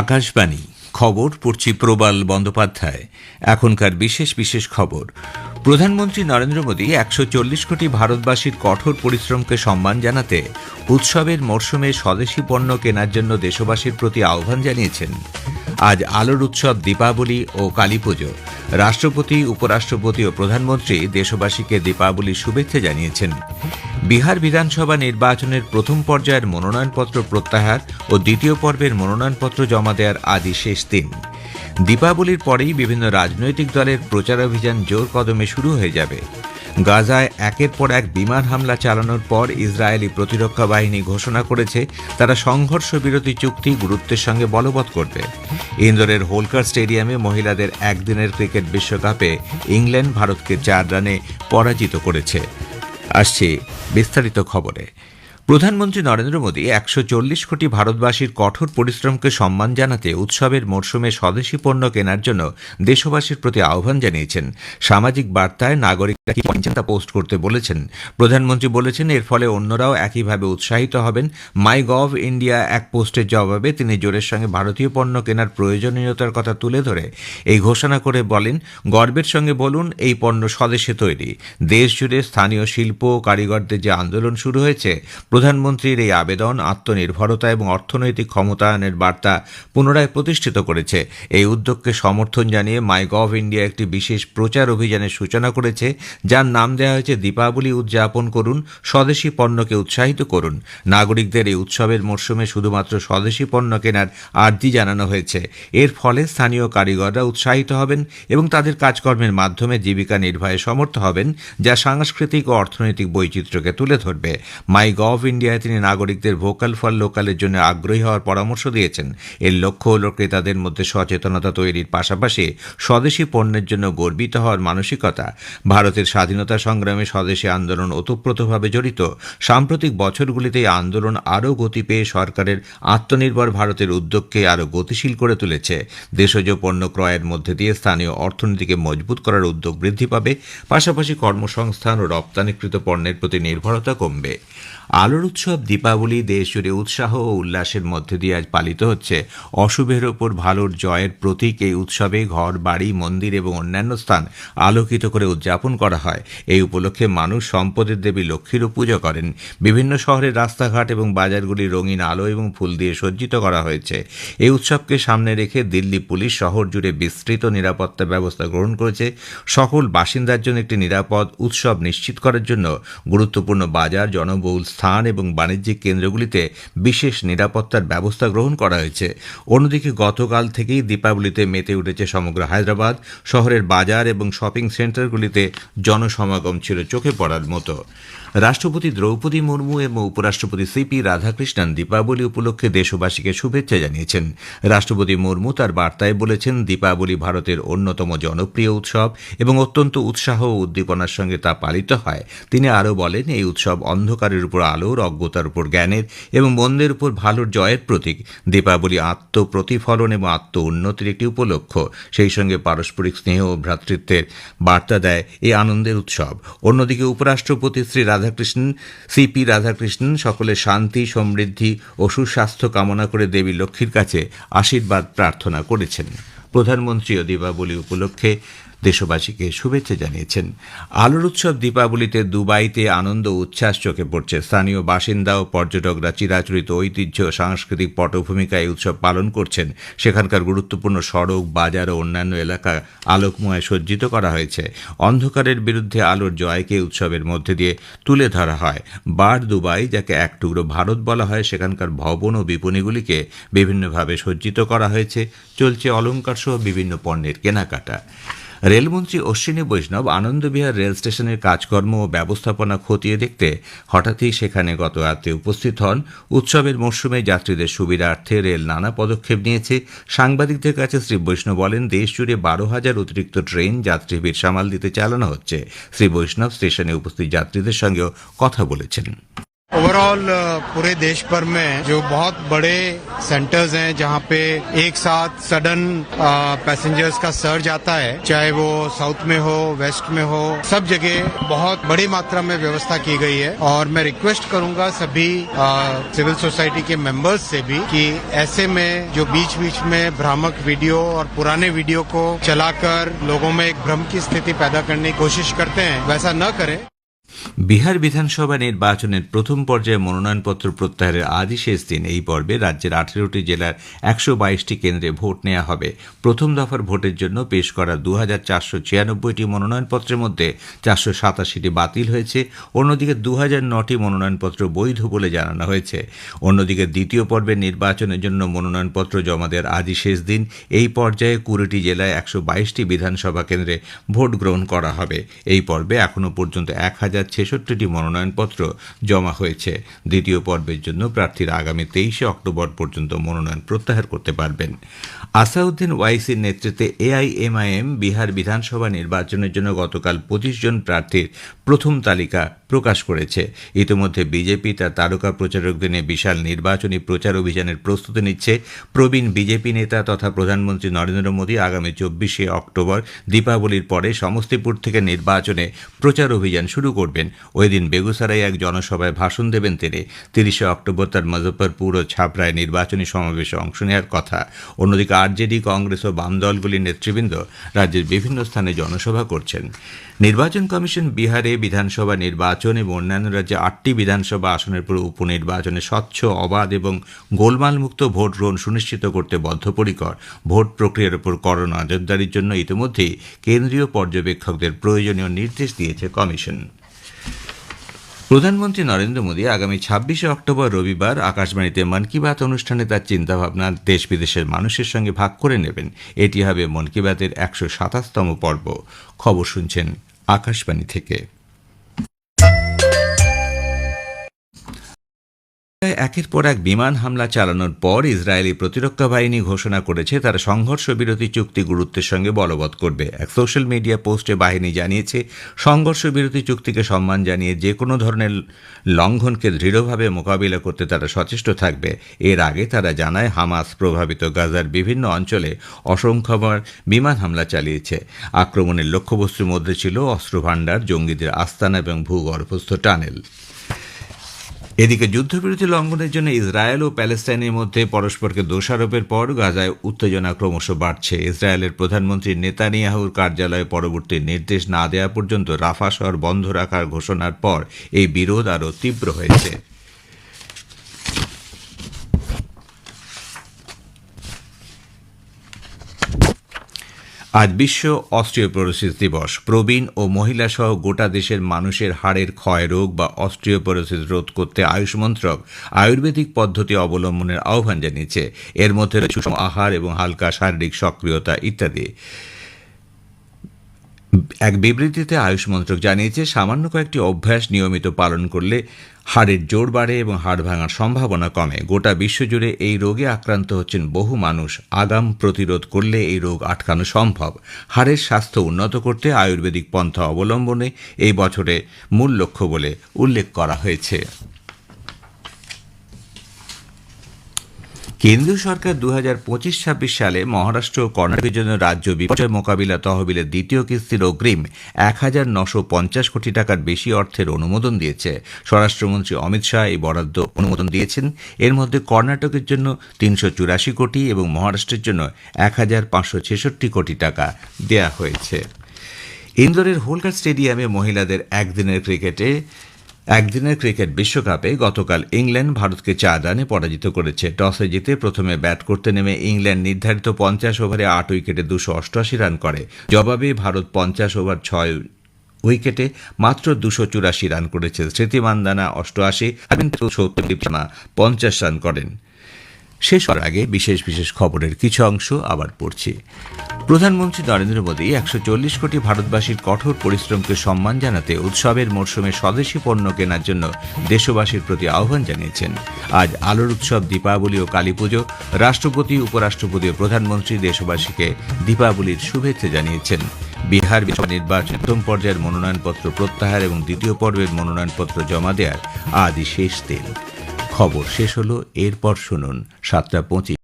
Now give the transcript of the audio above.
আকাশবাণী, খবর, পড়ছি প্রবাল বন্দ্যোপাধ্যায়। এখনকার বিশেষ বিশেষ খবর। প্রধানমন্ত্রী নরেন্দ্র মোদী একশো চল্লিশ কোটি ভারতবাসীর কঠোর পরিশ্রমকে সম্মান জানাতে উৎসবের মরশুমে স্বদেশি পণ্য কেনার জন্য দেশবাসীর প্রতি আহ্বান জানিয়েছেন। আজ আলোর উৎসব দীপাবলি ও কালীপুজো রাষ্ট্রপতি, উপরাষ্ট্রপতি ও প্রধানমন্ত্রী দেশবাসীকে দীপাবলির শুভেচ্ছা জানিয়েছেন। বিহার বিধানসভা নির্বাচনের প্রথম পর্যায়ের মনোনয়নপত্র প্রত্যাহার ও দ্বিতীয় পর্বের মনোনয়নপত্র জমা দেওয়ার আজই শেষ দিন। দীপাবলির পরেই বিভিন্ন রাজনৈতিক দলের প্রচারাভিযান জোর কদমে শুরু হয়ে যাবে। গাজায় একের পর এক বিমান হামলা চালানোর পর ইসরায়েলি প্রতিরক্ষা বাহিনী ঘোষণা করেছে, তারা সংঘর্ষ বিরতি চুক্তি গুরুত্বের সঙ্গে বলবৎ করবে। ইন্দোরের হোলকার স্টেডিয়ামে মহিলাদের একদিনের ক্রিকেট বিশ্বকাপে ইংল্যান্ড ভারতকে চার রানে পরাজিত করেছে। আসছে বিস্তারিত খবরে। প্রধানমন্ত্রী নরেন্দ্র মোদী একশো চল্লিশ কোটি ভারতবাসীর কঠোর পরিশ্রমকে সম্মান জানাতে উৎসবের মরশুমে স্বদেশি পণ্য কেনার জন্য দেশবাসীর প্রতি আহ্বান জানিয়েছেন। সামাজিক বার্তায় নাগরিকরা কি পোস্ট করতে বলেছেন। প্রধানমন্ত্রী বলেছেন, এর ফলে অন্যরাও একইভাবে উৎসাহিত হবেন। মাই গভ ইন্ডিয়া এক পোস্টের জবাবে তিনি জোরের সঙ্গে ভারতীয় পণ্য কেনার প্রয়োজনীয়তার কথা তুলে ধরে এই ঘোষণা করে বলেন, গর্বের সঙ্গে বলুন, এই পণ্য স্বদেশে তৈরি। দেশ জুড়ে স্থানীয় শিল্প ও কারিগরদের যে আন্দোলন শুরু হয়েছে প্রধানমন্ত্রীর এই আবেদন আত্মনির্ভরতা এবং অর্থনৈতিক ক্ষমতায়নের বার্তা পুনরায় প্রতিষ্ঠিত করেছে। এই উদ্যোগকে সমর্থন জানিয়ে মাই গভ ইন্ডিয়া একটি বিশেষ প্রচার অভিযানের সূচনা করেছে, যার নাম দেওয়া হয়েছে দীপাবলি উদযাপন করুন, স্বদেশি পণ্যকে উৎসাহিত করুন। নাগরিকদের এই উৎসবের মরশুমে শুধুমাত্র স্বদেশি পণ্য কেনার আর্জি জানানো হয়েছে। এর ফলে স্থানীয় কারিগররা উৎসাহিত হবেন এবং তাদের কাজকর্মের মাধ্যমে জীবিকা নির্বাহে সমর্থ হবেন, যা সাংস্কৃতিক ও অর্থনৈতিক বৈচিত্র্যকে তুলে ধরবে। মাই গভ ইন্ডিয়ায় তিনি নাগরিকদের ভোকাল ফর লোকালের জন্য আগ্রহী হওয়ার পরামর্শ দিয়েছেন। এর লক্ষ্য হল ক্রেতাদের মধ্যে সচেতনতা তৈরির পাশাপাশি স্বদেশি পণ্যের জন্য গর্বিত হওয়ার মানসিকতা। ভারতের স্বাধীনতা সংগ্রামে স্বদেশী আন্দোলন ওতপ্রোতভাবে জড়িত। সাম্প্রতিক বছরগুলিতে এই আন্দোলন আরও গতি পেয়ে সরকারের আত্মনির্ভর ভারতের উদ্যোগকে আরও গতিশীল করে তুলেছে। দেশজ পণ্য ক্রয়ের মধ্যে দিয়ে স্থানীয় অর্থনীতিকে মজবুত করার উদ্যোগ বৃদ্ধি পাবে। পাশাপাশি কর্মসংস্থান ও রপ্তানিকৃত পণ্যের প্রতি নির্ভরতা কমবে। আলোর উৎসব, দীপাবলি, দেশ জুড়ে উৎসাহ ও উল্লাসের মধ্যে দিয়ে আজ পালিত হচ্ছে। অশুভের ওপর ভালোর জয়ের প্রতীক এই উৎসবে ঘর, বাড়ি, মন্দির এবং অন্যান্য স্থান আলোকিত করে উদযাপন করা হয়। এই উপলক্ষে মানুষ সম্পদের দেবী লক্ষ্মীরও পুজো করেন। বিভিন্ন শহরের রাস্তাঘাট এবং বাজারগুলি রঙিন আলো এবং ফুল দিয়ে সজ্জিত করা হয়েছে। এই উৎসবকে সামনে রেখে দিল্লি পুলিশ শহর জুড়ে বিস্তৃত নিরাপত্তা ব্যবস্থা গ্রহণ করেছে। সকল বাসিন্দার জন্য একটি নিরাপদ উৎসব নিশ্চিত করার জন্য গুরুত্বপূর্ণ বাজার, জনবহুল স্থান এবং বাণিজ্যিক কেন্দ্রগুলিতে বিশেষ নিরাপত্তার ব্যবস্থা গ্রহণ করা হয়েছে। অন্যদিকে গতকাল থেকেই দীপাবলিতে মেতে উঠেছে সমগ্র হায়দ্রাবাদ, শহরের বাজার এবং শপিং সেন্টারগুলিতে জনসমাগম ছিল চোখে পড়ার মতো। রাষ্ট্রপতি দ্রৌপদী মুর্মু এবং উপরাষ্ট্রপতি সিপি রাধাকৃষ্ণন দীপাবলি উপলক্ষে দেশবাসীকে শুভেচ্ছা জানিয়েছেন। রাষ্ট্রপতি মুর্মু তার বার্তায় বলেছেন, দীপাবলি ভারতের অন্যতম জনপ্রিয় উৎসব এবং অত্যন্ত উৎসাহ ও উদ্দীপনার সঙ্গে তা পালিত হয়। তিনি আরও বলেন, এই উৎসব অন্ধকারের উপর আলোর, অজ্ঞতার উপর জ্ঞানের এবং মন্দের উপর ভালোর জয়ের প্রতীক। দীপাবলি আত্মপ্রতিফলন এবং আত্ম উন্নতির একটি উপলক্ষ সেই সঙ্গে পারস্পরিক স্নেহ ও ভ্রাতৃত্বের বার্তা দেয় এই আনন্দের উৎসব। অন্যদিকে উপরাষ্ট্রপতি শ্রী রাধাকৃষ্ণন সিপি রাধাকৃষ্ণন সকলের শান্তি, সমৃদ্ধি ও সুস্বাস্থ্য কামনা করে দেবী লক্ষ্মীর কাছে আশীর্বাদ প্রার্থনা করেছেন। প্রধানমন্ত্রীও দীপাবলি উপলক্ষে দেশবাসীকে শুভেচ্ছা জানিয়েছেন। আলোর উৎসব দীপাবলিতে দুবাইতে আনন্দ উচ্ছ্বাস চোখে পড়ছে। স্থানীয় বাসিন্দা ও পর্যটকরা চিরাচরিত ঐতিহ্য সাংস্কৃতিক পটভূমিকা এই উৎসব পালন করছেন। সেখানকার গুরুত্বপূর্ণ সড়ক, বাজার ও অন্যান্য এলাকা আলোকময় সজ্জিত করা হয়েছে। অন্ধকারের বিরুদ্ধে আলোর জয়কে উৎসবের মধ্যে দিয়ে তুলে ধরা হয়। বার দুবাই, যাকে এক টুকরো ভারত বলা হয়, সেখানকার ভবন ও বিপণীগুলিকে বিভিন্নভাবে সজ্জিত করা হয়েছে। চলছে অলঙ্কার সহ বিভিন্ন পণ্যের কেনাকাটা। রেলমন্ত্রী অশ্বিনী বৈষ্ণব আনন্দবিহার রেল স্টেশনের কাজকর্ম ও ব্যবস্থাপনা খতিয়ে দেখতে হঠাৎই সেখানে গত রাতে উপস্থিত হন। উৎসবের মরশুমে যাত্রীদের সুবিধার্থে রেল নানা পদক্ষেপ নিয়েছে। সাংবাদিকদের কাছে শ্রী বৈষ্ণব বলেন দেশ জুড়ে বারো হাজার অতিরিক্ত ট্রেন যাত্রী ভিড় সামাল দিতে চালানো হচ্ছে। শ্রী বৈষ্ণব স্টেশনে উপস্থিত যাত্রীদের সঙ্গেও কথা বলেছেন। ओवरऑल पूरे देश भर में जो बहुत बड़े सेंटर्स हैं, जहाँ पे एक साथ सडन पैसेंजर्स का सर्ज आता है, चाहे वो साउथ में हो वेस्ट में हो, सब जगह बहुत बड़ी मात्रा में व्यवस्था की गई है। और मैं रिक्वेस्ट करूँगा सभी सिविल सोसाइटी के मेंबर्स से भी कि ऐसे में जो बीच बीच में भ्रामक वीडियो और पुराने वीडियो को चलाकर लोगों में एक भ्रम की स्थिति पैदा करने की कोशिश करते हैं, वैसा न करें। বিহার বিধানসভা নির্বাচনের প্রথম পর্যায়ে মনোনয়নপত্র প্রত্যাহারের আজই শেষ দিন এই পর্বে রাজ্যের আঠেরোটি জেলার একশো বাইশটি কেন্দ্রে ভোট নেওয়া হবে। প্রথম দফার ভোটের জন্য পেশ করা দু হাজার চারশো ছিয়ানব্বইটি মনোনয়নপত্রের মধ্যে চারশো সাতাশিটি বাতিল হয়েছে। অন্যদিকে দু হাজার নটি মনোনয়নপত্র বৈধ বলে জানানো হয়েছে। অন্যদিকে দ্বিতীয় পর্বের নির্বাচনের জন্য মনোনয়নপত্র জমা দেওয়ার আজই শেষ দিন এই পর্যায়ে কুড়িটি জেলায় একশো বাইশটি বিধানসভা কেন্দ্রে ভোট গ্রহণ করা হবে। এই পর্বে এখনও পর্যন্ত এক হাজার ছেষট্টিটি মনোনয়নপত্র জমা হয়েছে। দ্বিতীয় পর্বের জন্য প্রার্থীরা আগামী তেইশে অক্টোবর পর্যন্ত মনোনয়ন প্রত্যাহার করতে পারবেন। আসাউদ্দিন ওয়াইসির নেতৃত্বে এআইএমআইএম বিহার বিধানসভা নির্বাচনের জন্য গতকাল পঁচিশ জন প্রার্থীর প্রথম তালিকা প্রকাশ করেছে। ইতিমধ্যে বিজেপি তার তারকা প্রচারকদের নিয়ে বিশাল নির্বাচনী প্রচার অভিযানের প্রস্তুতি নিচ্ছে। প্রবীণ বিজেপি নেতা তথা প্রধানমন্ত্রী নরেন্দ্র মোদী আগামী চব্বিশে অক্টোবর দীপাবলির পরে সমস্তিপুর থেকে নির্বাচনে প্রচার অভিযান শুরু করবেন ওই দিন বেগুসারাই এক জনসভায় ভাষণ দেবেন তিনি। তিরিশে অক্টোবর তার মুজফ্ফরপুর ও ছাপড়ায় নির্বাচনী সমাবেশে অংশ নেওয়ার কথা। অন্যদিকে আরজেডি, কংগ্রেস ও বাম দলগুলির নেতৃবৃন্দ রাজ্যের বিভিন্ন স্থানে জনসভা করছেন। নির্বাচন কমিশন বিহারে বিধানসভা নির্বাচন এবং অন্যান্য রাজ্যে আটটি বিধানসভা আসনের পর উপনির্বাচনে স্বচ্ছ, অবাধ এবং গোলমালমুক্ত ভোট গ্রহণ সুনিশ্চিত করতে বদ্ধপরিকর। ভোট প্রক্রিয়ার উপর করোনা নজরদারির জন্য ইতিমধ্যেই কেন্দ্রীয় পর্যবেক্ষকদের প্রয়োজনীয় নির্দেশ দিয়েছে কমিশন। প্রধানমন্ত্রী নরেন্দ্র মোদী আগামী ছাব্বিশে অক্টোবর রবিবার আকাশবাণীতে মন কি বাত অনুষ্ঠানে তার চিন্তাভাবনা দেশ বিদেশের মানুষের সঙ্গে ভাগ করে নেবেন। এটি হবে মন কি বাতের একশো সাতাশতম পর্ব। খবর শুনছেন আকাশবাণী থেকে। একের পর এক বিমান হামলা চালানোর পর ইসরায়েলি প্রতিরক্ষা বাহিনী ঘোষণা করেছে, তারা সংঘর্ষ বিরতি চুক্তি গুরুত্বের সঙ্গে বলবৎ করবে। এক সোশ্যাল মিডিয়া পোস্টে বাহিনী জানিয়েছে, সংঘর্ষ বিরতি চুক্তিকে সম্মান জানিয়ে যে কোনো ধরনের লঙ্ঘনকে দৃঢ়ভাবে মোকাবিলা করতে তারা সচেষ্ট থাকবে। এর আগে তারা জানায়, হামাস প্রভাবিত গাজার বিভিন্ন অঞ্চলে অসংখ্যবার বিমান হামলা চালিয়েছে। আক্রমণের লক্ষ্যবস্তুর মধ্যে ছিল অস্ত্র অস্ত্রভাণ্ডার, জঙ্গিদের আস্তানা এবং ভূগর্ভস্থ টানেল। এদিকে যুদ্ধবিরতি লঙ্ঘনের জন্য ইসরায়েল ও প্যালেস্তাইনের মধ্যে পরস্পরকে দোষারোপের পর গাজায় উত্তেজনা ক্রমশ বাড়ছে। ইসরায়েলের প্রধানমন্ত্রী নেতানিয়াহুর কার্যালয়ে পরবর্তী নির্দেশ না দেওয়া পর্যন্ত রাফা শহর বন্ধ রাখার ঘোষণার পর এই বিরোধ আরও তীব্র হয়েছে। আজ বিশ্ব অস্ট্রিওপোরোসিস দিবস। প্রবীণ ও মহিলা সহ গোটা দেশের মানুষের হাড়ের ক্ষয় রোগ বা অস্ট্রিওপোরোসিস রোধ করতে আয়ুষ মন্ত্রক আয়ুর্বেদিক পদ্ধতি অবলম্বনের আহ্বান জানিয়েছে। এর মধ্যে সুষম আহার এবং হালকা শারীরিক সক্রিয়তা ইত্যাদি। এক বিবৃতিতে আয়ুষ মন্ত্রক জানিয়েছে, সামান্য কয়েকটি অভ্যাস নিয়মিত পালন করলে হাড়ের জোর বাড়ে এবং হাড় ভাঙার সম্ভাবনা কমে। গোটা বিশ্বজুড়ে এই রোগে আক্রান্ত হচ্ছেন বহু মানুষ। আগাম প্রতিরোধ করলে এই রোগ আটকানো সম্ভব। হাড়ের স্বাস্থ্য উন্নত করতে আয়ুর্বেদিক পন্থা অবলম্বনে এই বছরে মূল লক্ষ্য বলে উল্লেখ করা হয়েছে। কেন্দ্রীয় সরকার দু হাজার পঁচিশ ছাব্বিশ সালে মহারাষ্ট্র ও কর্ণাটকের জন্য রাজ্য বিপর্যয় মোকাবিলা তহবিলের দ্বিতীয় কিস্তির অগ্রিম এক হাজার নশো পঞ্চাশ কোটি টাকার বেশি অর্থের অনুমোদন দিয়েছে। স্বরাষ্ট্রমন্ত্রী অমিত শাহ এই বরাদ্দ অনুমোদন দিয়েছেন। এর মধ্যে কর্ণাটকের জন্য তিনশো চুরাশি কোটি এবং মহারাষ্ট্রের জন্য এক হাজার পাঁচশো ছেষট্টি কোটি টাকা দেয়া হয়েছে। ইন্দোরের হোলকার স্টেডিয়ামে মহিলাদের একদিনের ক্রিকেটে একদিনের ক্রিকেট বিশ্বকাপে গতকাল ইংল্যান্ড ভারতকে চার রানে পরাজিত করেছে। টসে জিতে প্রথমে ব্যাট করতে নেমে ইংল্যান্ড নির্ধারিত পঞ্চাশ ওভারে আট উইকেটে দুশো অষ্টআশি রান করে। জবাবে ভারত পঞ্চাশ ওভার ছয় উইকেটে মাত্র দুশো চুরাশি রান করেছে। স্মৃতি মান্দানা অষ্টআশি পঞ্চাশ রান করেন। শেষ হওয়ার আগে বিশেষ বিশেষ খবরের কিছু অংশ আবার পড়ছি। প্রধানমন্ত্রী নরেন্দ্র মোদী একশো চল্লিশ কোটি ভারতবাসীর কঠোর পরিশ্রমকে সম্মান জানাতে উৎসবের মরশুমে স্বদেশি পণ্য কেনার জন্য দেশবাসীর প্রতি আহ্বান জানিয়েছেন। আজ আলোর উৎসব দীপাবলি ও কালীপুজো রাষ্ট্রপতি, উপরাষ্ট্রপতি ও প্রধানমন্ত্রী দেশবাসীকে দীপাবলির শুভেচ্ছা জানিয়েছেন। বিহার নির্বাচন প্রথম পর্যায়ের মনোনয়নপত্র প্রত্যাহার এবং দ্বিতীয় পর্বের মনোনয়নপত্র জমা দেওয়ার আদি শেষ দিন। খবর শেষ হলো এরপর শুনুন সাতটা পঁচিশ।